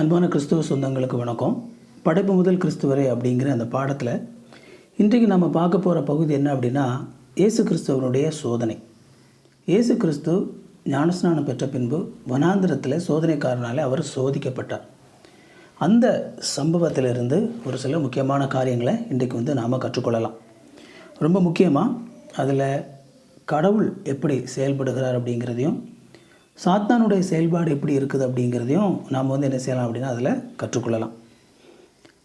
அன்பான கிறிஸ்துவ சொந்தங்களுக்கு வணக்கம். படைப்பு முதல் கிறிஸ்துவரை அப்படிங்கிற அந்த பாடத்தில் இன்றைக்கு நம்ம பார்க்க போகிற பகுதி என்ன அப்படின்னா இயேசு கிறிஸ்துவனுடைய சோதனை. இயேசு கிறிஸ்து ஞானஸ்நானம் பெற்ற பின்பு வனாந்திரத்தில் சோதனைக்காரனாலே அவர் சோதிக்கப்பட்டார். அந்த சம்பவத்திலிருந்து ஒரு சில முக்கியமான காரியங்களை இன்றைக்கு வந்து நாம் கற்றுக்கொள்ளலாம். ரொம்ப முக்கியமாக அதில் கடவுள் எப்படி செயல்படுகிறார் அப்படிங்கிறதையும் சாத்தானுடைய செயல்பாடு எப்படி இருக்குது அப்படிங்கிறதையும் நாம் வந்து என்ன செய்யலாம் அப்படின்னா அதில் கற்றுக்கொள்ளலாம்.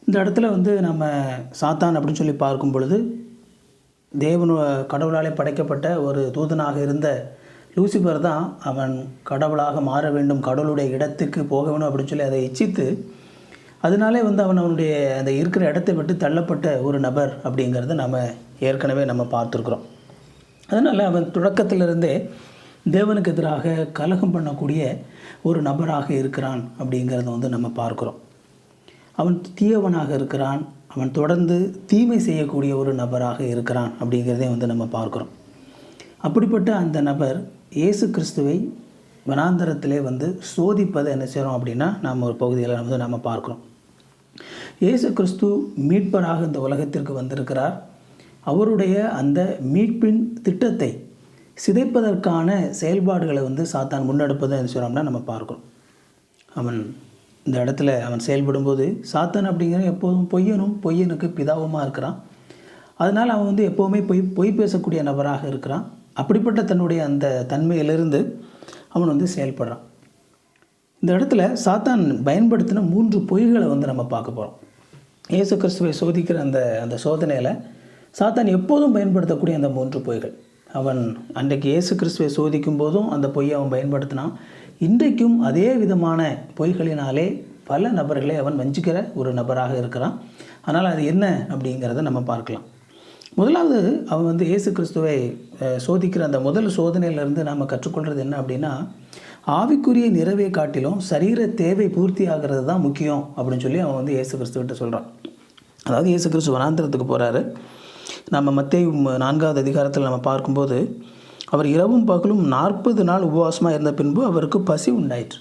இந்த இடத்துல வந்து நம்ம சாத்தான் அப்படின்னு சொல்லி பார்க்கும் பொழுது தேவனு கடவுளாலே படைக்கப்பட்ட ஒரு தூதனாக இருந்த லூசிபர் தான் அவன் கடவுளாக மாற வேண்டும் கடவுளுடைய இடத்துக்கு போக வேணும் அப்படின்னு சொல்லி அதை இச்சித்து அதனாலே வந்து அவன் அவனுடைய அந்த இருக்கிற இடத்தை விட்டு தள்ளப்பட்ட ஒரு நபர் அப்படிங்கிறத நம்ம ஏற்கனவே நம்ம பார்த்துருக்குறோம். அதனால் அவன் தொடக்கத்திலிருந்தே தேவனுக்கு எதிராக கலகம் பண்ணக்கூடிய ஒரு நபராக இருக்கிறான் அப்படிங்கிறத வந்து நம்ம பார்க்குறோம். அவன் தீயவனாக இருக்கிறான். அவன் தொடர்ந்து தீமை செய்யக்கூடிய ஒரு நபராக இருக்கிறான் அப்படிங்கிறதே வந்து நம்ம பார்க்குறோம். அப்படிப்பட்ட அந்த நபர் இயேசு கிறிஸ்துவை வனாந்தரத்திலே வந்து சோதிப்பதை என்ன செய்கிறோம் அப்படின்னா நாம் ஒரு பகுதியில் வந்து நம்ம பார்க்குறோம். இயேசு கிறிஸ்து மீட்பராக இந்த உலகத்திற்கு வந்திருக்கிறார். அவருடைய அந்த மீட்பின் திட்டத்தை சிதைப்பதற்கான செயல்பாடுகளை வந்து சாத்தான் முன்னெடுப்பதை சொல்கிறோம்னா நம்ம பார்க்குறோம். அவன் இந்த இடத்துல அவன் செயல்படும்போது சாத்தான் அப்படிங்கிற எப்போதும் பொய்யனும் பொய்யனுக்கு பிதாவுமாக இருக்கிறான். அதனால் அவன் வந்து எப்போவுமே பொய் பொய் பேசக்கூடிய நபராக இருக்கிறான். அப்படிப்பட்ட தன்னுடைய அந்த தன்மையிலிருந்து அவன் வந்து செயல்படுறான். இந்த இடத்துல சாத்தான் பயன்படுத்தின மூன்று பொய்களை வந்து நம்ம பார்க்க போகிறோம் இயேசு கிறிஸ்துவை சோதிக்கிற அந்த அந்த சோதனையில் சாத்தான் எப்போதும் பயன்படுத்தக்கூடிய அந்த மூன்று பொய்கள். அவன் அன்றைக்கு இயேசு கிறிஸ்துவை சோதிக்கும் போதும் அந்த பொய்யை அவன் பயன்படுத்தினான். இன்றைக்கும் அதே விதமான பொய்களினாலே பல நபர்களை அவன் வஞ்சிக்கிற ஒரு நபராக இருக்கிறான். ஆனால் அது என்ன அப்படிங்கிறத நம்ம பார்க்கலாம். முதலாவது அவன் வந்து இயேசு கிறிஸ்துவை சோதிக்கிற அந்த முதல் சோதனையிலிருந்து நாம் கற்றுக்கொள்கிறது என்ன அப்படின்னா ஆவிக்குரிய நிறைவை காட்டிலும் சரீர தேவை பூர்த்தி ஆகிறது தான் முக்கியம் அப்படின்னு சொல்லி அவன் வந்து இயேசு கிறிஸ்துவிட்ட சொல்கிறான் அதாவது இயேசு கிறிஸ்து வனாந்திரத்துக்கு போகிறாரு நம்ம மத்திய நான்காவது அதிகாரத்தில் நம்ம பார்க்கும்போது அவர் இரவும் பகலும் நாற்பது நாள் உபவாசமாக இருந்த பின்பு அவருக்கு பசி உண்டாயிற்று.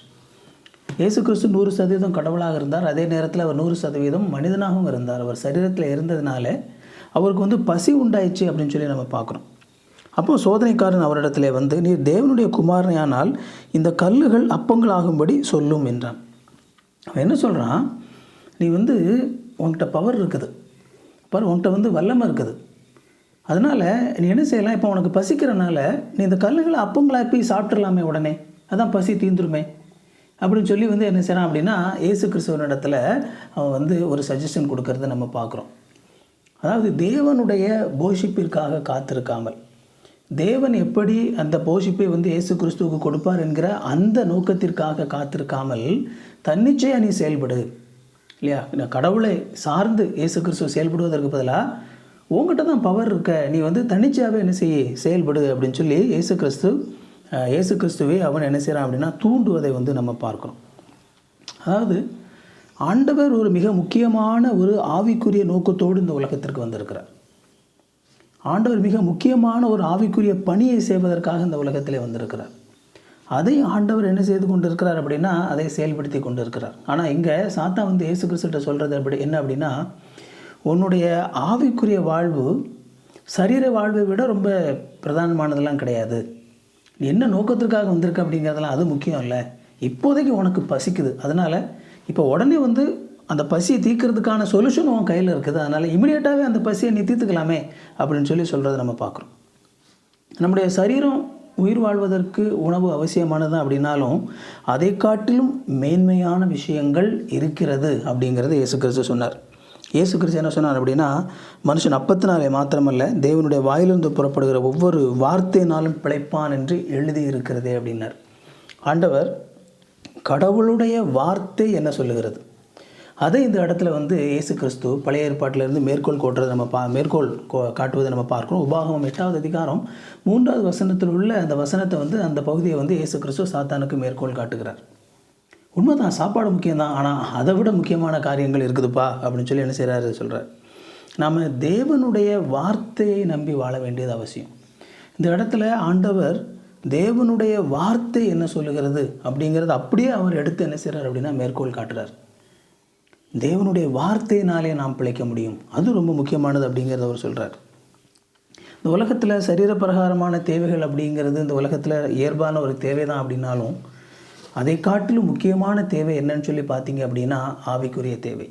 இயேசு கிறிஸ்து நூறு சதவீதம் கடவுளாக இருந்தார். அதே நேரத்தில் அவர் நூறு சதவீதம் மனிதனாகவும் இருந்தார். அவர் சரீரத்தில் இருந்ததுனால அவருக்கு வந்து பசி உண்டாயிடுச்சு அப்படின்னு சொல்லி நம்ம பார்க்குறோம். அப்போ சோதனைக்காரன் அவரிடத்துல வந்து நீர் தேவனுடைய குமாரனையானால் இந்த கல்லுகள் அப்பங்களாகும்படி சொல்லும் என்றான். அவன் என்ன சொல்கிறான் நீ வந்து உன்கிட்ட பவர் இருக்குது. பாரு உன்கிட்ட வந்து வல்லமை இருக்குது. அதனால் நீ என்ன செய்யலாம்? இப்போ உனக்கு பசிக்கிறனால நீ இந்த கல்லுகளை அப்பங்களாப்பி சாப்பிட்றலாமே உடனே. அதான் பசி தீந்துருமே. அப்படின்னு சொல்லி வந்து என்ன செய்கிறான் அப்படின்னா ஏசு கிறிஸ்துவன் இடத்துல அவன் வந்து ஒரு சஜஷன் கொடுக்கறத நம்ம பார்க்குறோம். அதாவது தேவனுடைய போஷிப்பிற்காக காத்திருக்காமல் தேவன் எப்படி அந்த போஷிப்பை வந்து இயேசு கிறிஸ்துவுக்கு கொடுப்பார் என்கிற அந்த நோக்கத்திற்காக காத்திருக்காமல் தன்னிச்சையாக நீ செயல்படு இல்லையா? கடவுளை சார்ந்து இயேசு கிறிஸ்துவ செயல்படுவதற்கு பதிலாக உங்ககிட்ட தான் பவர் இருக்க. நீ வந்து தனிச்சையாகவே என்ன செய்ய செயல்படு அப்படின்னு சொல்லி இயேசு கிறிஸ்து இயேசு கிறிஸ்துவே அவன் என்ன செய்கிறான் அப்படின்னா தூண்டுவதை வந்து நம்ம பார்க்குறோம். அதாவது ஆண்டவர் ஒரு மிக முக்கியமான ஒரு ஆவிக்குரிய நோக்கத்தோடு இந்த உலகத்திற்கு வந்திருக்கிறார். ஆண்டவர் மிக முக்கியமான ஒரு ஆவிக்குரிய பணியை செய்வதற்காக இந்த உலகத்திலே வந்திருக்கிறார். அதை ஆண்டவர் என்ன செய்து கொண்டிருக்கிறார் அப்படின்னா அதை செயல்படுத்தி கொண்டிருக்கிறார். ஆனால் இங்கே சாத்தா வந்து இயேசு கிறிஸ்துட்ட சொல்கிறது அப்படி என்ன அப்படின்னா உன்னுடைய ஆவிக்குரிய வாழ்வு சரீர வாழ்வை விட ரொம்ப பிரதானமானதெல்லாம் கிடையாது. என்ன நோக்கத்திற்காக வந்திருக்க அப்படிங்கிறதெல்லாம் அது முக்கியம் இல்லை. இப்போதைக்கு உனக்கு பசிக்குது. அதனால் இப்போ உடனே வந்து அந்த பசியை தீர்க்கறதுக்கான சொல்யூஷன் உன் கையில் இருக்குது. அதனால் இமிடியேட்டாகவே அந்த பசியை நீ தீர்த்துக்கலாமே அப்படின்னு சொல்லி சொல்கிறத நம்ம பார்க்குறோம். நம்முடைய சரீரம் உயிர் வாழ்வதற்கு உணவு அவசியமானது அப்படின்னாலும் அதை காட்டிலும் மேன்மையான விஷயங்கள் இருக்கிறது அப்படிங்கிறது இயேசு கிறிஸ்து சொன்னார். இயேசு கிறிஸ்து என்ன சொன்னார் அப்படின்னா மனுஷன் அப்பத்தினாலே மாத்திரமல்ல தேவனுடைய வாயிலிருந்து புறப்படுகிற ஒவ்வொரு வார்த்தையினாலும் பிழைப்பான் என்று எழுதி இருக்கிறதே அப்படின்னார். ஆண்டவர் கடவுளுடைய வார்த்தை என்ன சொல்லுகிறது? அதை இந்த இடத்துல வந்து இயேசு கிறிஸ்து பழைய ஏற்பாட்டிலிருந்து மேற்கோள் கோட்டுறதை நம்ம பா மேற்கோள் காட்டுவதை நம்ம பார்க்கிறோம். உபாகமம் எட்டாவது அதிகாரம் மூன்றாவது வசனத்தில் உள்ள அந்த வசனத்தை வந்து அந்த பகுதியை வந்து இயேசு கிறிஸ்து சாத்தானுக்கு மேற்கோள் காட்டுகிறார். உண்மைதான் சாப்பாடு முக்கியம்தான் ஆனால் அதை விட முக்கியமான காரியங்கள் இருக்குதுப்பா அப்படின்னு சொல்லி என்ன செய்கிறாரு சொல்கிறார் நாம் தேவனுடைய வார்த்தையை நம்பி வாழ வேண்டியது அவசியம். இந்த இடத்துல ஆண்டவர் தேவனுடைய வார்த்தை என்ன சொல்லுகிறது அப்படிங்கிறது அப்படியே அவர் எடுத்து என்ன செய்கிறார் அப்படின்னா மேற்கோள் காட்டுறார். தேவனுடைய வார்த்தையினாலே நாம் பிழைக்க முடியும். அது ரொம்ப முக்கியமானது அப்படிங்கிறத அவர் சொல்கிறார் இந்த உலகத்தில் சரீரப்பிரகாரமான தேவைகள் அப்படிங்கிறது இந்த உலகத்தில் இயல்பான ஒரு தேவை தான் அப்படின்னாலும் அதை காட்டிலும் முக்கியமான தேவை என்னன்னு சொல்லி பார்த்தீங்க அப்படின்னா ஆவிக்குரிய தேவை.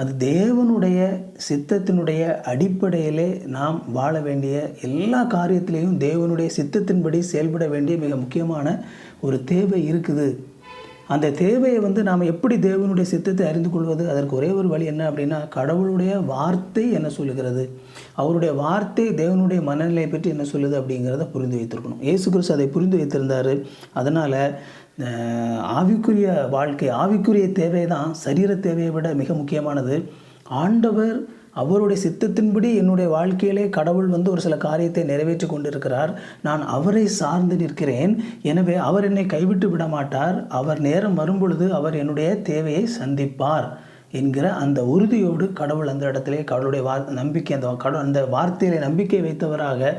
அது தேவனுடைய சித்தத்தினுடைய அடிப்படையிலே நாம் வாழ வேண்டிய எல்லா காரியத்திலையும் தேவனுடைய சித்தத்தின்படி செயல்பட வேண்டிய மிக முக்கியமான ஒரு தேவை இருக்குது. அந்த தேவையை வந்து நாம் எப்படி தேவனுடைய சித்தத்தை அறிந்து கொள்வது? அதற்கு ஒரே ஒரு வழி என்ன அப்படின்னா கடவுளுடைய வார்த்தை என்ன சொல்லுகிறது? அவருடைய வார்த்தை தேவனுடைய மனநிலையை பற்றி என்ன சொல்லுது அப்படிங்கிறத புரிந்து வைத்திருக்கணும். இயேசு கிறிஸ்து அதை புரிந்து வைத்திருந்தார். அதனால் ஆவிக்குரிய வாழ்க்கை ஆவிக்குரிய தேவை தான் சரீர தேவையை விட மிக முக்கியமானது. ஆண்டவர் அவருடைய சித்தத்தின்படி என்னுடைய வாழ்க்கையிலே கடவுள் வந்து ஒரு சில காரியத்தை நிறைவேற்றி கொண்டிருக்கிறார். நான் அவரை சார்ந்து நிற்கிறேன். எனவே அவர் என்னை கைவிட்டு விட மாட்டார் அவர் நேரம் வரும்பொழுது அவர் என்னுடைய தேவையை சந்திப்பார் என்கிற அந்த உறுதியோடு கடவுள் அந்த இடத்திலே கடவுளுடைய வார் நம்பிக்கை அந்த கடவுள் அந்த வார்த்தையிலே நம்பிக்கை வைத்தவராக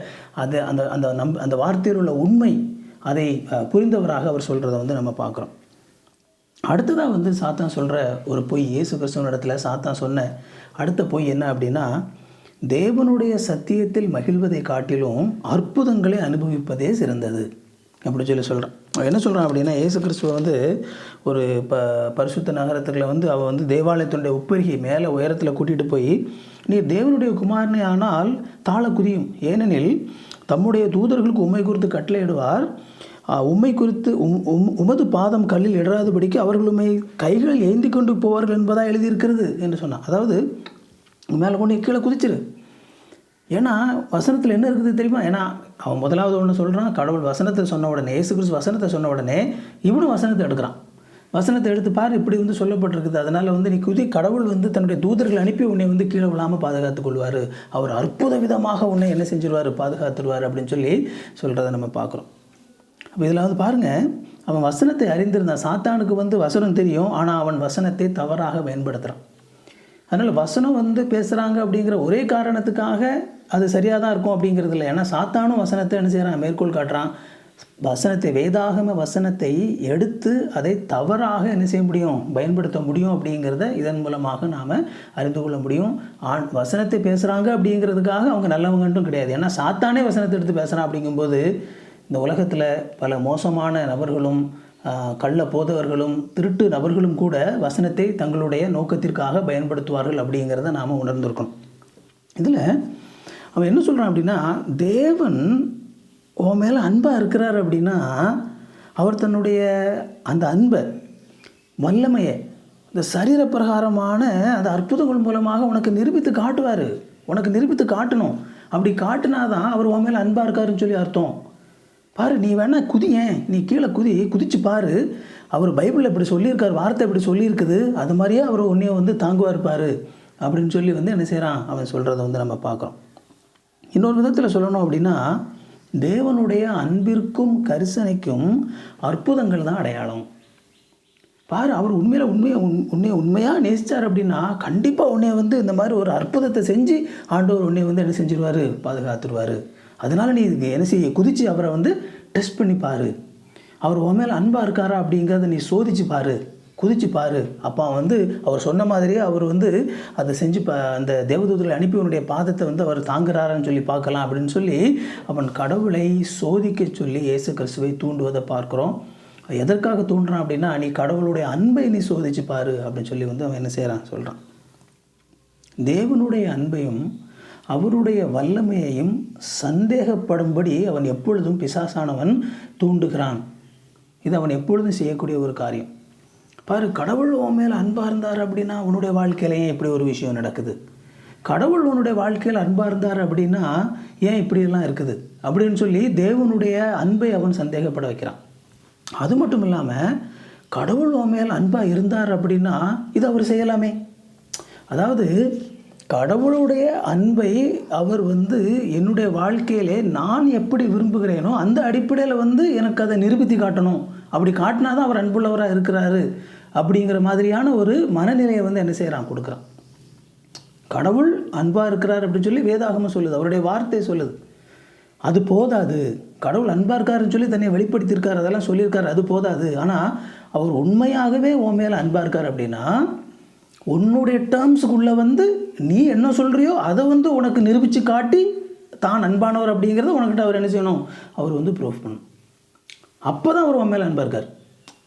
அது அந்த அந்த நம் அந்த வார்த்தையில் உள்ள உண்மை அதை புரிந்தவராக அவர் சொல்கிறத வந்து நம்ம பார்க்குறோம். அடுத்ததாக வந்து சாத்தான் சொல்கிற ஒரு பொய் இயேசு கிறிஸ்துவ இடத்துல சாத்தான் சொன்ன அடுத்த பொய் என்ன அப்படின்னா தேவனுடைய சத்தியத்தில் மகிழ்வதை காட்டிலும் அற்புதங்களை அனுபவிப்பதே சிறந்தது. அப்படி சொல்லி சொல்கிறான் என்ன சொல்கிறான் அப்படின்னா ஏசு கிறிஸ்துவ வந்து ஒரு ப பரிசுத்த நகரத்தில் வந்து அவள் வந்து தேவாலயத்தினுடைய உப்பருகி மேலே உயரத்தில் கூட்டிகிட்டு போய் நீர் தேவனுடைய குமாரனே ஆனால் தாழ குதியும் ஏனெனில் தம்முடைய தூதர்களுக்கு உண்மை குறித்து கட்டளையிடுவார். உம்மை குறித்து உம் உம் உமது பாதம் கல்லில் இடராதபடிக்கு அவர்கள் கைகளில் கைகள் ஏந்தி கொண்டு போவார்கள் என்பதாக எழுதியிருக்கிறது என்று சொன்னான். அதாவது மேலே கொண்டு கீழே குதிச்சிரு. ஏன்னா வசனத்தில் என்ன இருக்குது தெரியுமா? ஏன்னா அவன் முதலாவது ஒன்று சொல்கிறான் கடவுள் வசனத்தை சொன்ன உடனே இயேசு கிறிஸ்து வசனத்தை சொன்ன உடனே இவனும் வசனத்தை எடுக்கிறான். வசனத்தை எடுத்து பாரு இப்படி வந்து சொல்லப்பட்டிருக்குது. அதனால் வந்து நீ குதி கடவுள் வந்து தன்னுடைய தூதர்கள் அனுப்பி உன்னை வந்து கீழே விழாமல் பாதுகாத்துக் கொள்வார். அவர் அற்புத விதமாக உன்னை என்ன செஞ்சிருவார்? பாதுகாத்துருவார் அப்படின்னு சொல்லி சொல்கிறத நம்ம பார்க்குறோம். அப்போ இதில் வந்து பாருங்கள் அவன் வசனத்தை அறிந்திருந்தான் சாத்தானுக்கு வந்து வசனம் தெரியும் ஆனால் அவன் வசனத்தை தவறாக பயன்படுத்துகிறான் அதனால் வசனம் வந்து பேசுகிறாங்க அப்படிங்கிற ஒரே காரணத்துக்காக அது சரியாக தான் இருக்கும் அப்படிங்கிறது இல்லை. ஏன்னா சாத்தானும் வசனத்தை என்ன செய்கிறான் மேற்கோள் காட்டுறான். வசனத்தை வேதாகம வசனத்தை எடுத்து அதை தவறாக என்ன செய்ய முடியும்? பயன்படுத்த முடியும் அப்படிங்கிறத இதன் மூலமாக நாம் அறிந்து கொள்ள முடியும். ஆண் வசனத்தை பேசுகிறாங்க அப்படிங்கிறதுக்காக அவங்க நல்லவங்கன்ட்டும் கிடையாது. ஏன்னா சாத்தானே வசனத்தை எடுத்து பேசுகிறான் அப்படிங்கும்போது இந்த உலகத்தில் பல மோசமான நபர்களும் கள்ள போதவர்களும் திருட்டு நபர்களும் கூட வசனத்தை தங்களுடைய நோக்கத்திற்காக பயன்படுத்துவார்கள் அப்படிங்கிறத நாம் உணர்ந்திருக்கணும். இதில் அவன் என்ன சொல்கிறான் அப்படின்னா தேவன் உன் மேலே அன்பாக இருக்கிறார் அப்படின்னா அவர் தன்னுடைய அந்த அன்பை வல்லமையை இந்த சரீர பிரகாரமான அந்த அற்புதங்கள் மூலமாக உனக்கு நிரூபித்து காட்டுவார். உனக்கு நிரூபித்து காட்டணும். அப்படி காட்டினாதான் அவர் உன் மேலே அன்பாக இருக்காருன்னு சொல்லி அர்த்தம். பாரு நீ வேணால் குதியேன் நீ கீழே குதி குதிச்சு பாரு. அவர் பைபிளில் இப்படி சொல்லியிருக்கார் வார்த்தை இப்படி சொல்லியிருக்குது. அது மாதிரியே அவர் உன்னைய வந்து தாங்குவார் பாரு அப்படின்னு சொல்லி வந்து என்ன செய்கிறான் அவன் சொல்கிறத வந்து நம்ம பார்க்குறோம். இன்னொரு விதத்தில் சொல்லணும் அப்படின்னா தேவனுடைய அன்பிற்கும் கரிசனைக்கும் அற்புதங்கள் தான் அடையாளம். பாரு அவர் உண்மையில் உண்மையை உன் உன்னைய உண்மையாக நேசித்தார் அப்படின்னா கண்டிப்பாக உன்னைய வந்து இந்த மாதிரி ஒரு அற்புதத்தை செஞ்சு ஆண்டவர் உன்னைய வந்து என்ன செஞ்சிருவார்? பாதுகாத்துருவார். அதனால் நீ என்ன செய்ய? குதித்து அவரை வந்து டெஸ்ட் பண்ணி பாரு. அவர் உன் மேலே அன்பாக இருக்காரா அப்படிங்கிறத நீ சோதிச்சு பாரு. குதிச்சு பாரு. அப்போ வந்து அவர் சொன்ன மாதிரியே அவர் வந்து அதை செஞ்சு ப அந்த தேவதூதர்களை அனுப்பி உன்னுடைய பாதத்தை வந்து அவர் தாங்குறாரான்னு சொல்லி பார்க்கலாம் அப்படின்னு சொல்லி அவன் கடவுளை சோதிக்க சொல்லி இயேசு கிறிஸ்துவை தூண்டுவதை பார்க்குறோம். எதற்காக தூண்டுறான் அப்படின்னா நீ கடவுளுடைய அன்பை நீ சோதிச்சு பாரு அப்படின்னு சொல்லி வந்து அவன் என்ன செய்கிறான் சொல்கிறான் தேவனுடைய அன்பையும் அவருடைய வல்லமையையும் சந்தேகப்படும்படி அவன் எப்பொழுதும் பிசாசானவன் தூண்டுகிறான். இது அவன் எப்பொழுதும் செய்யக்கூடிய ஒரு காரியம். பாரு கடவுள் உன் மேல் அன்பாக இருந்தார் அப்படின்னா உன்னுடைய வாழ்க்கையிலேயே இப்படி ஒரு விஷயம் நடக்குது. கடவுள் உன்னுடைய வாழ்க்கையில் அன்பாக இருந்தார் அப்படின்னா ஏன் இப்படியெல்லாம் இருக்குது? அப்படின்னு சொல்லி தேவனுடைய அன்பை அவன் சந்தேகப்பட வைக்கிறான். அது மட்டும் இல்லாமல் கடவுள் உன் மேல் அன்பாக இருந்தார் அப்படின்னா இது அவர் செய்யலாமே. அதாவது கடவுளுடைய அன்பை அவர் வந்து என்னுடைய வாழ்க்கையிலே நான் எப்படி விரும்புகிறேனோ அந்த அடிப்படையில் வந்து எனக்கு அதை நிரூபித்து காட்டணும். அப்படி காட்டினா தான் அவர் அன்புள்ளவராக இருக்கிறாரு அப்படிங்கிற மாதிரியான ஒரு மனநிலையை வந்து என்ன செய்கிறான் கொடுக்குறான். கடவுள் அன்பாக இருக்கிறார் அப்படின்னு சொல்லி வேதாகமம் சொல்லுது. அவருடைய வார்த்தை சொல்லுது. அது போதாது. கடவுள் அன்பாக இருக்காருன்னு சொல்லி தன்னை வெளிப்படுத்தியிருக்கார் அதெல்லாம் சொல்லியிருக்காரு அது போதாது. ஆனால் அவர் உண்மையாகவே உன் மேலே அன்பாக இருக்கார் அப்படின்னா உன்னுடைய டேர்ம்ஸுக்குள்ளே வந்து நீ என்ன சொல்கிறியோ அதை வந்து உனக்கு நிரூபித்து காட்டி தான் அன்பானவர் அப்படிங்கிறத உனக்கிட்ட அவர் என்ன செய்யணும்? அவர் வந்து ப்ரூஃப் பண்ணணும். அப்போ தான் அவர் உன் மேலே அன்பாக இருக்கார்.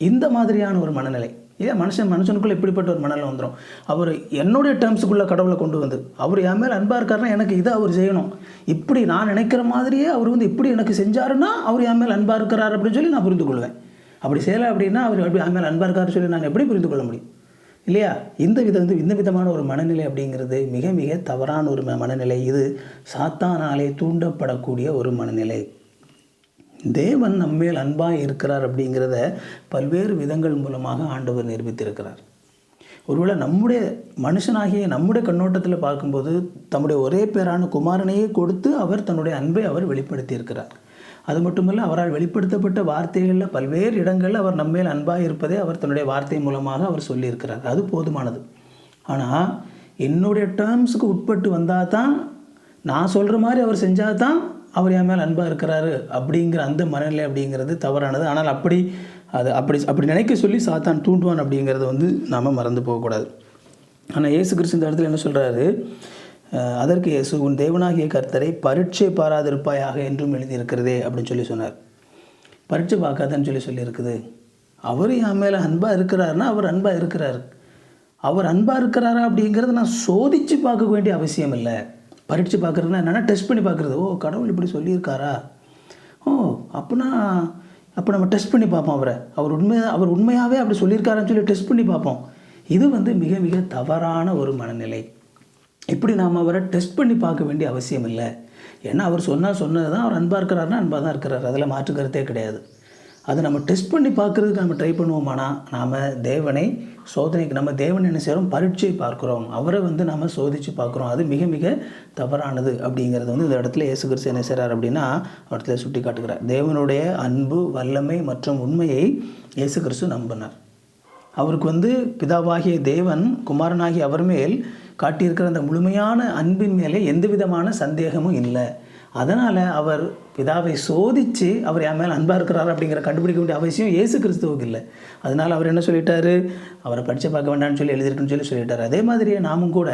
இந்த மாதிரியான ஒரு மனநிலை. ஏன்? மனுஷன் மனுஷனுக்குள்ளே இப்படிப்பட்ட ஒரு மனநிலை வந்துடும் அவர் என்னுடைய டேர்ம்ஸுக்குள்ளே கடவுளை கொண்டு வந்து அவர் என் மேலே அன்பாக இருக்காருன்னா எனக்கு இதை அவர் செய்யணும். இப்படி நான் நினைக்கிற மாதிரியே அவர் வந்து இப்படி எனக்கு செஞ்சாருன்னா அவர் என் மேலே அன்பாக இருக்கிறார் அப்படின்னு சொல்லி நான் புரிந்து கொள்வேன் அப்படி செய்யலை அப்படின்னா அவர் அப்படி என் மேலே அன்பாக இருக்காருன்னு சொல்லி நான் எப்படி புரிந்து கொள்ள முடியும்? இல்லையா? இந்த வித வந்து இந்த விதமான ஒரு மனநிலை அப்படிங்கிறது மிக மிக தவறான ஒரு ம- மனநிலை. இது சாத்தானாலே தூண்டப்படக்கூடிய ஒரு மனநிலை. தேவன் நம்மேல் அன்பாக இருக்கிறார் அப்படிங்கிறத பல்வேறு விதங்கள் மூலமாக ஆண்டவர் நிரூபித்திருக்கிறார். ஒருவேளை நம்முடைய மனுஷனாகிய நம்முடைய கண்ணோட்டத்தில் பார்க்கும்போது தம்முடைய ஒரே பேரான குமாரனையே கொடுத்து அவர் தன்னுடைய அன்பை அவர் வெளிப்படுத்தியிருக்கிறார். அது மட்டுமல்ல அவரால் வெளிப்படுத்தப்பட்ட வார்த்தைகளில் பல்வேறு இடங்களில் அவர் நம்மேல் அன்பாக இருப்பதை அவர் தன்னுடைய வார்த்தை மூலமாக அவர் சொல்லியிருக்கிறார். அது போதுமானது. ஆனால் என்னுடைய டேர்ம்ஸுக்கு உட்பட்டு வந்தால் தான் நான் சொல்கிற மாதிரி அவர் செஞ்சால் தான் அவர் என் மேல் அன்பாக இருக்கிறாரு அப்படிங்கிற அந்த மனநிலை அப்படிங்கிறது தவறானது. ஆனால் அப்படி அது அப்படி அப்படி நினைக்க சொல்லி சாத்தான் தூண்டுவான் அப்படிங்கிறத வந்து நாம் மறந்து போகக்கூடாது. ஆனால் இயேசு கிறிஸ்து இந்த இடத்துல என்ன சொல்கிறாரு அதற்கு இயேசு உன் தேவனாகிய கர்த்தரை பரீட்சை பாராதிருப்பாயாக என்றும் எழுதியிருக்கிறதே அப்படின்னு சொல்லி சொன்னார். பரீட்சை பார்க்காதன்னு சொல்லி சொல்லியிருக்குது. அவர் என் மேலே அன்பாக இருக்கிறாருன்னா அவர் அன்பாக இருக்கிறார். அவர் அன்பாக இருக்கிறாரா அப்படிங்கிறத நான் சோதித்து பார்க்க வேண்டிய அவசியம் இல்லை. பரீட்சை பார்க்குறதுனா என்னென்னா டெஸ்ட் பண்ணி பார்க்குறது. ஓ கடவுள் இப்படி சொல்லியிருக்காரா? ஓ அப்படின்னா அப்போ நம்ம டெஸ்ட் பண்ணி பார்ப்போம் அவரை. அவர் உண்மை அவர் உண்மையாகவே அப்படி சொல்லியிருக்காருன்னு சொல்லி டெஸ்ட் பண்ணி பார்ப்போம். இது வந்து மிக மிக தவறான ஒரு மனநிலை. இப்படி நாம் அவரை டெஸ்ட் பண்ணி பார்க்க வேண்டிய அவசியம் இல்லை. ஏன்னா அவர் சொன்னால் சொன்னது தான் அவர் அன்பாக இருக்கிறாருன்னா அன்பாக தான் இருக்கிறார். அதில் மாற்று கருத்தே கிடையாது. அதை நம்ம டெஸ்ட் பண்ணி பார்க்குறதுக்கு நம்ம ட்ரை பண்ணுவோமானா நாம் தேவனை சோதனைக்கு நம்ம தேவன் என்ன செய்கிறோம் பரீட்சை பார்க்குறோம். அவரை வந்து நம்ம சோதித்து பார்க்குறோம். அது மிக மிக தவறானது அப்படிங்கிறது வந்து இந்த இடத்துல இயேசு கிறிஸ்து என்ன செய்கிறார் அப்படின்னா இடத்துல சுட்டி காட்டுகிறார் தேவனுடைய அன்பு வல்லமை மற்றும் உண்மையை இயேசு கிறிஸ்து நம்பினார். அவருக்கு வந்து பிதாவாகிய தேவன் குமாரனாகிய அவர் மேல் காட்டியிருக்கிற அந்த முழுமையான அன்பின் மேலே எந்த விதமான சந்தேகமும் இல்லை. அதனால் அவர் பிதாவை சோதித்து அவர் என் மேலே அன்பாக இருக்கிறார் அப்படிங்கிற கண்டுபிடிக்க வேண்டிய அவசியம் இயேசு கிறிஸ்துவுக்கு இல்லை. அதனால் அவர் என்ன சொல்லிட்டாரு? அவரை படித்து பார்க்க வேண்டாம்னு சொல்லி எழுதியிருக்குன்னு சொல்லி சொல்லிட்டார். அதே மாதிரியே நாமும் கூட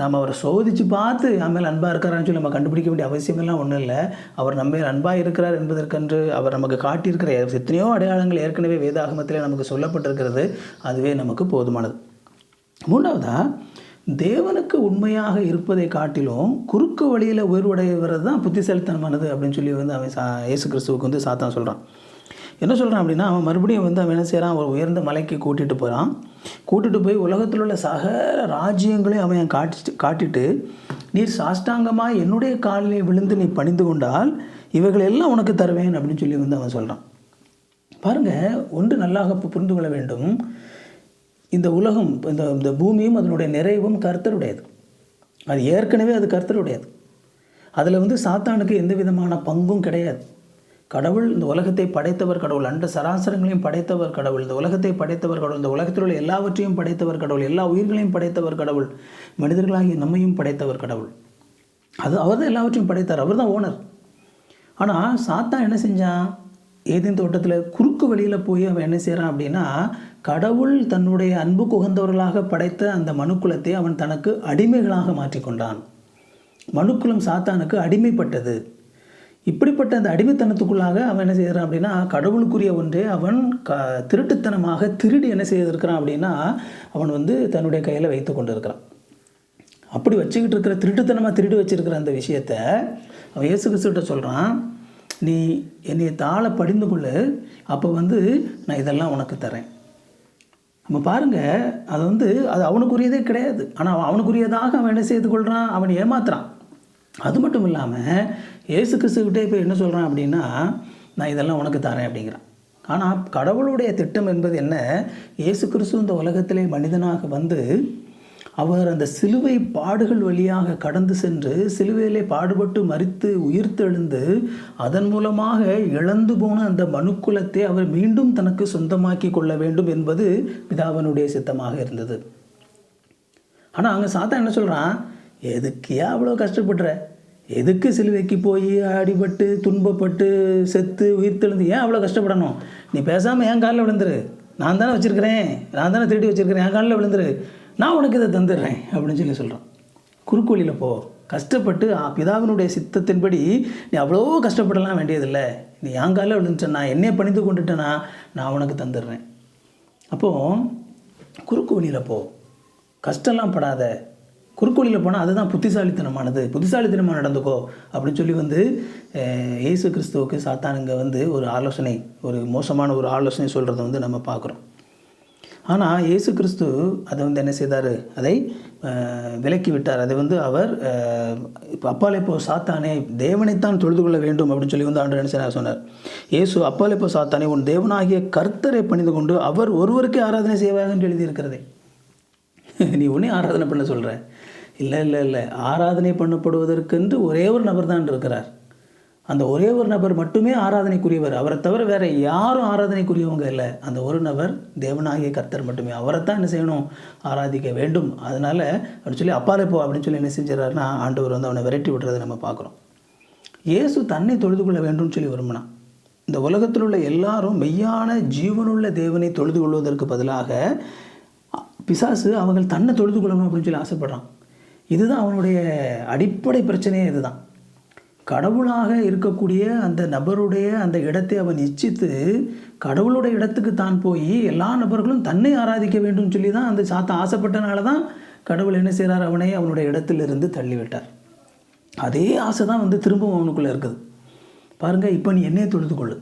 நாம் அவரை சோதித்து பார்த்து என் மேல் அன்பாக இருக்கிறான்னு சொல்லி நம்ம கண்டுபிடிக்க வேண்டிய அவசியமெல்லாம் ஒன்றும் இல்லை. அவர் நம்ம மேல் அன்பாக இருக்கிறார் என்பதற்கென்று அவர் நமக்கு காட்டியிருக்கிற எத்தனையோ அடையாளங்கள் ஏற்கனவே வேதாகமத்தில் நமக்கு சொல்லப்பட்டிருக்கிறது. அதுவே நமக்கு போதுமானது. மூணாவதாக தேவனுக்கு உண்மையாக இருப்பதை காட்டிலும் குறுக்கு வழியில் உயர்வடைகிறது தான் புத்திசாலித்தனமானது அப்படின்னு சொல்லி வந்து அவன் சா இயேசு கிறிஸ்துவுக்கு வந்து சாத்தான் சொல்கிறான் என்ன சொல்கிறான் அப்படின்னா அவன் மறுபடியும் வந்து அவன் என்ன செய்கிறான் ஒரு உயர்ந்த மலைக்கு கூட்டிகிட்டு போகிறான் கூட்டிகிட்டு போய் உலகத்தில் உள்ள சகல ராஜ்யங்களையும் அவன் காட்டி காட்டிட்டு நீர் சாஷ்டாங்கமாக என்னுடைய காலிலே விழுந்து நீ பணிந்து கொண்டால் இவைகள் எல்லாம் உனக்கு தருவேன் அப்படின்னு சொல்லி வந்து அவன் சொல்கிறான் பாருங்கள் ஒன்று நல்லாக புரிந்து கொள்ள வேண்டும். இந்த உலகம் இந்த இந்த பூமியும் அதனுடைய நிறைவும் கர்த்தருடையது. அது ஏற்கனவே அது கர்த்தருடையது. அதில் வந்து சாத்தானுக்கு எந்த விதமான பங்கும் கிடையாது. கடவுள் இந்த உலகத்தை படைத்தவர் கடவுள் அண்ட சராசரங்களையும் படைத்தவர் கடவுள் இந்த உலகத்தை படைத்தவர் கடவுள் இந்த உலகத்தில் உள்ள எல்லாவற்றையும் படைத்தவர் கடவுள் எல்லா உயிர்களையும் படைத்தவர் கடவுள் மனிதர்களாகிய நம்மையும் படைத்தவர் கடவுள். அது அவர் தான் எல்லாவற்றையும் படைத்தார் அவர் தான் ஓனர். ஆனால் சாத்தான் என்ன செஞ்சான்? ஏதேன் தோட்டத்தில் குறுக்கு வழியில் போய் அவன் என்ன செய்கிறான் அப்படின்னா கடவுள் தன்னுடைய அன்பு குகந்தவர்களாக படைத்த அந்த மனுக்குலத்தை அவன் தனக்கு அடிமைகளாக மாற்றிக்கொண்டான். மனுக்குலம் சாத்தானுக்கு அடிமைப்பட்டது. இப்படிப்பட்ட அந்த அடிமைத்தனத்துக்குள்ளாக அவன் என்ன செய்கிறான் அப்படின்னா கடவுளுக்குரிய ஒன்றே அவன் க திருட்டுத்தனமாக திருடி என்ன செய்திருக்கிறான் அப்படின்னா அவன் வந்து தன்னுடைய கையில் வைத்து கொண்டு இருக்கிறான் அப்படி வச்சுக்கிட்டு இருக்கிற திருட்டுத்தனமாக திருடி வச்சிருக்கிற அந்த விஷயத்த அவன் இயேசு கிறிஸ்துகிட்ட சொல்கிறான் நீ என்னை தாழ படிந்து கொள்ளு அப்போ வந்து நான் இதெல்லாம் உனக்கு தரேன். நம்ம பாருங்கள் அது வந்து அது அவனுக்குரியதே கிடையாது. ஆனால் அவன் அவனுக்குரியதாக அவன் என்ன செய்து கொள்கிறான் அவன் ஏமாத்துறான். அது மட்டும் இல்லாமல் இயேசு கிறிஸ்துக்கிட்டே இப்போ என்ன சொல்கிறான் அப்படின்னா நான் இதெல்லாம் உனக்கு தரேன் அப்படிங்கிறான். ஆனால் கடவுளுடைய திட்டம் என்பது என்ன? இயேசு கிறிஸ்து இந்த உலகத்திலே மனிதனாக வந்து அவர் அந்த சிலுவை பாடுகள் வழியாக கடந்து சென்று சிலுவையிலே பாடுபட்டு மறித்து உயிர்த்தெழுந்து அதன் மூலமாக இழந்து போன அந்த மனுக்குலத்தை அவர் மீண்டும் தனக்கு சொந்தமாக்கி கொள்ள வேண்டும் என்பது பிதாவனுடைய சித்தமாக இருந்தது. ஆனால் அங்கே சாத்தா என்ன சொல்கிறான் எதுக்கியா அவ்வளோ கஷ்டப்படுற? எதுக்கு சிலுவைக்கு போய் அடிபட்டு துன்பப்பட்டு செத்து உயிர்த்தெழுந்து ஏன் அவ்வளோ கஷ்டப்படணும்? நீ பேசாமல் என் காலில் விழுந்துரு. நான் தானே வச்சுருக்கிறேன். நான் தானே திருடி வச்சுருக்கிறேன். என் காலில் விழுந்துரு. நான் உனக்கு இதை தந்துடுறேன் அப்படின்னு சொல்லி சொல்கிறான் குறுக்கோழியில் போ. கஷ்டப்பட்டு ஆ, பிதாவினுடைய சித்தத்தின்படி நீ அவ்வளோ கஷ்டப்படலாம் வேண்டியதில்லை. நீ யாங்கால விழுந்துட்டேன் விழுந்துட்டேன்னா என்னையே பணிந்து கொண்டுட்டேன்னா நான் உனக்கு தந்துடுறேன். அப்போது குறுக்கு வழியில் போ. கஷ்டம்லாம் படாத. குறுக்கு வழியில் போனால் அதுதான் புத்திசாலித்தனமானது. புத்திசாலித்தனமாக நடந்துக்கோ அப்படின்னு சொல்லி வந்து இயேசு கிறிஸ்துவுக்கு சாத்தானுங்க வந்து ஒரு ஆலோசனை ஒரு மோசமான ஒரு ஆலோசனை சொல்கிறத வந்து நம்ம பார்க்குறோம். ஆனால் இயேசு கிறிஸ்து அதை வந்து என்ன செய்தார்? அதை விலக்கி விட்டார் அதை வந்து அவர் இப்போ அப்பாலே போ சாத்தானே தேவனைத்தான் தொழுது கொள்ள வேண்டும் அப்படின்னு சொல்லி வந்து ஆண்டு என்ன செய்தார் சொன்னார். இயேசு அப்பாலே போ சாத்தானே உன் தேவனாகிய கர்த்தரை பணிந்து கொண்டு அவர் ஒருவருக்கே ஆராதனை செய்வாங்க என்று எழுதியிருக்கிறதே. நீ உடனே ஆராதனை பண்ண சொல்கிற இல்லை இல்லை இல்லை. ஆராதனை பண்ணப்படுவதற்கென்று ஒரே ஒரு நபர் தான் இருக்கிறார். அந்த ஒரே ஒரு நபர் மட்டுமே ஆராதனைக்குரியவர். அவரை தவிர வேற யாரும் ஆராதனைக்குரியவங்க இல்லை. அந்த ஒரு நபர் தேவனாகிய கர்த்தர் மட்டுமே. அவரை தான் என்ன செய்யணும்? ஆராதிக்க வேண்டும். அதனால அப்படின்னு சொல்லி அப்பாலே போ அப்படின்னு சொல்லி என்ன செஞ்சிடறாருன்னா ஆண்டவர் வந்து அவனை விரட்டி விடுறதை நம்ம பார்க்குறோம். இயேசு தன்னை தொழுது கொள்ள வேண்டும்னு சொல்லி விரும்பினான். இந்த உலகத்தில் உள்ள எல்லாரும் மெய்யான ஜீவனுள்ள தேவனை தொழுது கொள்வதற்கு பதிலாக பிசாசு அவங்கள் தன்னை தொழுது கொள்ளணும் அப்படின்னு சொல்லி ஆசைப்படுறான். இதுதான் அவனுடைய அடிப்படை பிரச்சனையே இதுதான். கடவுளாக இருக்கக்கூடிய அந்த நபருடைய அந்த இடத்தை அவன் இச்சித்து கடவுளுடைய இடத்துக்கு தான் போய் எல்லா நபர்களும் தன்னை ஆராதிக்க வேண்டும் சொல்லி தான் அந்த சாத்தா ஆசைப்பட்டனால தான் கடவுள் என்ன செய்கிறார் அவனை அவனுடைய இடத்திலிருந்து தள்ளிவிட்டார். அதே ஆசை தான் வந்து திரும்பவும் அவனுக்குள்ளே இருக்குது. பாருங்க இப்போ நீ என்னையே தொழுது கொள்ளு.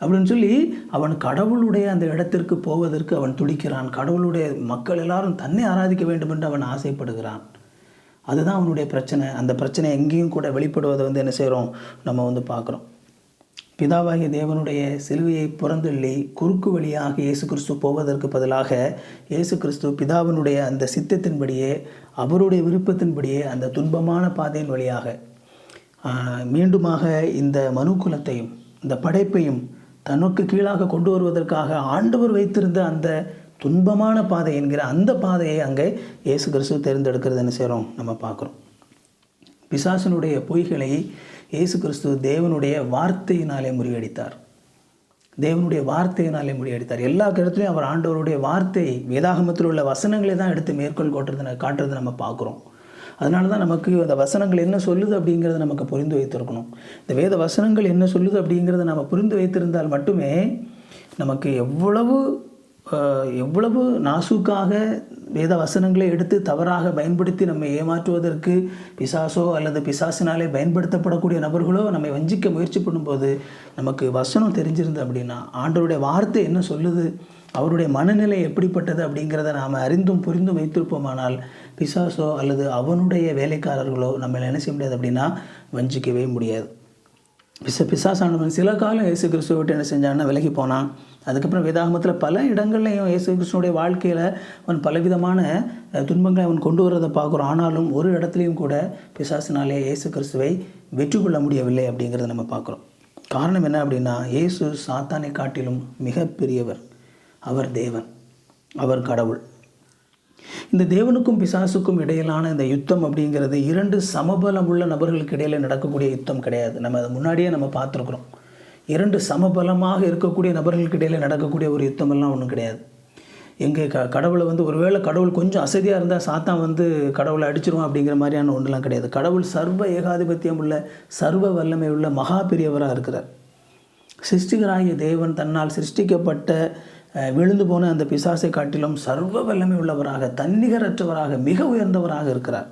அப்படின்னு சொல்லி அவன் கடவுளுடைய அந்த இடத்திற்கு போவதற்கு அவன் துடிக்கிறான். கடவுளுடைய மக்கள் எல்லாரும் தன்னை ஆராதிக்க வேண்டும் என்று அவன் ஆசைப்படுகிறான். அதுதான் அவனுடைய பிரச்சனை. அந்த பிரச்சனை எங்கேயும் கூட வெளிப்படுவதை வந்து என்ன செய்கிறோம் நம்ம வந்து பார்க்குறோம். பிதாவாகிய தேவனுடைய சிலுவையை புறந்தள்ளி குறுக்கு வழியாக இயேசு கிறிஸ்து போவதற்கு பதிலாக இயேசு கிறிஸ்து பிதாவினுடைய அந்த சித்தத்தின்படியே அவருடைய விருப்பத்தின்படியே அந்த துன்பமான பாதையின் வழியாக மீண்டுமாக இந்த மனுக்குலத்தையும் இந்த படைப்பையும் தனக்கு கீழாக கொண்டு வருவதற்காக ஆண்டவர் வைத்திருந்த அந்த துன்பமான பாதை என்கிற அந்த பாதையை அங்கே இயேசு கிறிஸ்து தேர்ந்தெடுக்கிறது என்ன செய்கிறோம்? நம்ம பார்க்குறோம். பிசாசனுடைய பொய்களை இயேசு கிறிஸ்து தேவனுடைய வார்த்தையினாலே முறியடித்தார். தேவனுடைய வார்த்தையினாலே முறியடித்தார். எல்லா இடத்துலையும் அவர் ஆண்டவருடைய வார்த்தை வேதாகமத்தில் உள்ள வசனங்களை தான் எடுத்து மேற்கோள் காட்டுறது காட்டுறதை நம்ம பார்க்குறோம். அதனால தான் நமக்கு அந்த வசனங்கள் என்ன சொல்லுது அப்படிங்கிறத நமக்கு புரிந்து வைத்திருக்கணும். இந்த வேத வசனங்கள் என்ன சொல்லுது அப்படிங்கிறத நம்ம புரிந்து வைத்திருந்தால் மட்டுமே நமக்கு எவ்வளவு எவ்வளவு நாசுக்காக வேத வசனங்களை எடுத்து தவறாக பயன்படுத்தி நம்மை ஏமாற்றுவதற்கு பிசாசோ அல்லது பிசாசினாலே பயன்படுத்தப்படக்கூடிய நபர்களோ நம்மை வஞ்சிக்க முயற்சி பண்ணும்போது நமக்கு வசனம் தெரிஞ்சிருந்து அப்படின்னா ஆண்டவருடைய வார்த்தை என்ன சொல்லுது? அவருடைய மனநிலை எப்படிப்பட்டது அப்படிங்கிறத நாம் அறிந்தும் புரிந்தும் வைத்திருப்போமானால் பிசாசோ அல்லது அவனுடைய வேலைக்காரர்களோ நம்ம என்ன செய்ய முடியாது அப்படின்னா வஞ்சிக்கவே முடியாது. பிச பிசாசானவன் சில காலம் இயேசு கிறிஸ்துவ விட்டு என்ன செஞ்சான்னா விலகி போனான். அதுக்கப்புறம் வேதாகமத்தில் பல இடங்கள்லையும் இயேசு கிருஷ்ணனுடைய வாழ்க்கையில் அவன் பலவிதமான துன்பங்களை அவன் கொண்டு வரதை பார்க்குறோம். ஆனாலும் ஒரு இடத்துலையும் கூட பிசாசினாலே இயேசு கிறிஸ்துவை வெற்றி கொள்ள முடியவில்லை அப்படிங்கிறத நம்ம பார்க்குறோம். காரணம் என்ன அப்படின்னா இயேசு சாத்தானை காட்டிலும் மிகப்பெரியவர். அவர் தேவன். அவர் கடவுள். இந்த தேவனுக்கும் பிசாசுக்கும் இடையிலான இந்த யுத்தம் அப்படிங்கிறது இரண்டு சமபலம் உள்ள நபர்களுக்கு இடையில் நடக்கக்கூடிய யுத்தம் கிடையாது. நம்ம அதை முன்னாடியே நம்ம பார்த்துருக்குறோம். இரண்டு சமபலமாக இருக்கக்கூடிய நபர்களுக்கு இடையில நடக்கக்கூடிய ஒரு யுத்தமெல்லாம் ஒன்றும் கிடையாது. எங்கே க கடவுளை வந்து ஒருவேளை கடவுள் கொஞ்சம் அசதியாக இருந்தால் சாத்தான் வந்து கடவுளை அடிச்சிருவான் அப்படிங்கிற மாதிரியான ஒன்றுலாம் கிடையாது. கடவுள் சர்வ ஏகாதிபத்தியம் உள்ள சர்வ வல்லமை உள்ள மகா பெரியவராக இருக்கிறார். சிருஷ்டிகராகிய தேவன் தன்னால் சிருஷ்டிக்கப்பட்ட விழுந்து போன அந்த பிசாசை காட்டிலும் சர்வ வல்லமை உள்ளவராக தன்னிகரற்றவராக மிக உயர்ந்தவராக இருக்கிறார்.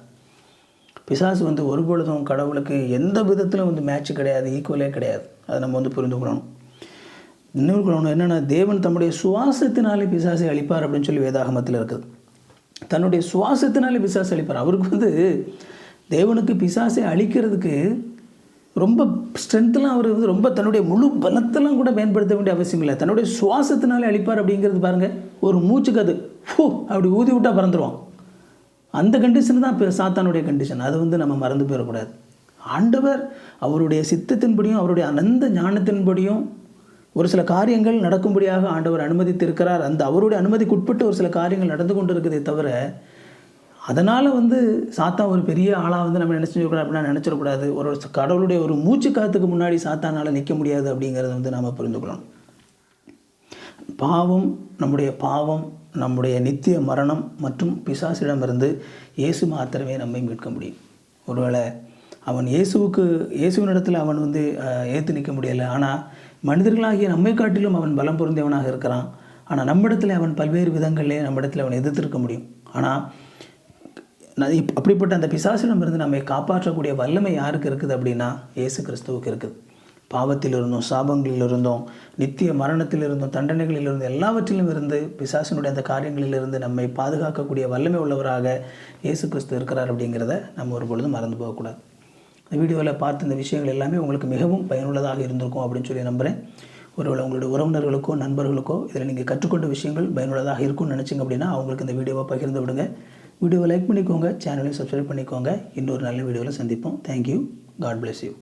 பிசாசு வந்து ஒருபொழுதும் கடவுளுக்கு எந்த விதத்திலும் வந்து மேட்ச் கிடையாது ஈக்குவலே கிடையாது. அதை நம்ம வந்து புரிந்து கொள்ளணும். இன்னொரு கொள்ளணும் என்னென்னா தேவன் தம்முடைய சுவாசத்தினாலே பிசாசை அழிப்பார் அப்படின்னு சொல்லி வேதாகமத்தில் இருக்குது. தன்னுடைய சுவாசத்தினாலே பிசாசை அழிப்பார். அவருக்கு வந்து தேவனுக்கு பிசாசை அழிக்கிறதுக்கு ரொம்ப ஸ்ட்ரென்த்தெலாம் அவர் வந்து ரொம்ப தன்னுடைய முழு பலத்தெல்லாம் கூட பயன்படுத்த வேண்டிய அவசியம் இல்லை. தன்னுடைய சுவாசத்தினாலே அழிப்பார் அப்படிங்கிறது பாருங்கள் ஒரு மூச்சுக்கு அது ஃபூ அப்படி ஊதி விட்டால் பறந்துருவான். அந்த கண்டிஷன் தான் இப்போ சாத்தானுடைய கண்டிஷன் அது வந்து நம்ம மறந்து போயிடக்கூடாது. ஆண்டவர் அவருடைய சித்தத்தின்படியும் அவருடைய அனந்த ஞானத்தின்படியும் ஒரு சில காரியங்கள் நடக்கும்படியாக ஆண்டவர் அனுமதித்திருக்கிறார். அந்த அவருடைய அனுமதிக்குட்பட்டு ஒரு சில காரியங்கள் நடந்து கொண்டு இருக்குதே தவிர அதனால் வந்து சாத்தா ஒரு பெரிய ஆளாக வந்து நம்ம நினச்சிடக்கூடாது அப்படின்னா நினச்சிடக்கூடாது. ஒரு கடவுளுடைய ஒரு மூச்சு காத்துக்கு முன்னாடி சாத்தானால் நிற்க முடியாது அப்படிங்கிறத வந்து நாம் புரிந்துக்கணும் பாவம் நம்முடைய பாவம் நம்முடைய நித்திய மரணம் மற்றும் பிசாசிடமிருந்து இயேசு மாத்திரமே நம்மை மீட்க முடியும். ஒருவேளை அவன் இயேசுவுக்கு இயேசுவினிடத்தில் அவன் வந்து ஏற்று நிற்க முடியலை. ஆனால் மனிதர்களாகிய நம்மை காட்டிலும் அவன் பலம் பொருந்தியவனாக இருக்கிறான். ஆனால் நம்மிடத்தில் அவன் பல்வேறு விதங்களிலே நம்மிடத்தில் அவன் எதிர்த்திருக்க முடியும். ஆனால் நான் இப் அப்படிப்பட்ட அந்த பிசாசிடமிருந்து நம்மை காப்பாற்றக்கூடிய வல்லமை யாருக்கு இருக்குது அப்படின்னா இயேசு கிறிஸ்துவுக்கு இருக்குது. பாவத்தில் சாபங்களிலிருந்தும் சாபங்களில் நித்திய மரணத்தில் இருந்தும் தண்டனைகளில் இருந்தும் எல்லாவற்றிலும் இருந்து பிசாசினுடைய அந்த காரியங்களிலிருந்து நம்மை பாதுகாக்கக்கூடிய வல்லமை உள்ளவராக இயேசு கிறிஸ்து இருக்கிறார் அப்படிங்கிறத நம்ம ஒரு பொழுதும் மறந்து போகக்கூடாது. இந்த வீடியோவில் பார்த்த இந்த விஷயங்கள் எல்லாமே உங்களுக்கு மிகவும் பயனுள்ளதாக இருந்திருக்கும் அப்படின்னு சொல்லி நம்புகிறேன் ஒருவேளை உங்களுடைய உறவினர்களுக்கோ நண்பர்களுக்கோ இதில் நீங்கள் கற்றுக்கொண்ட விஷயங்கள் பயனுள்ளதாக இருக்கும்னு நினச்சிங்க அப்படின்னா அவங்களுக்கு இந்த வீடியோவை பகிர்ந்து விடுங்க. வீடியோவை லைக் பண்ணிக்கோங்க சேனலையும் சப்ஸ்கிரைப் பண்ணிக்கோங்க. இன்னொரு நல்ல வீடியோவில் சந்திப்போம். Thank you God bless you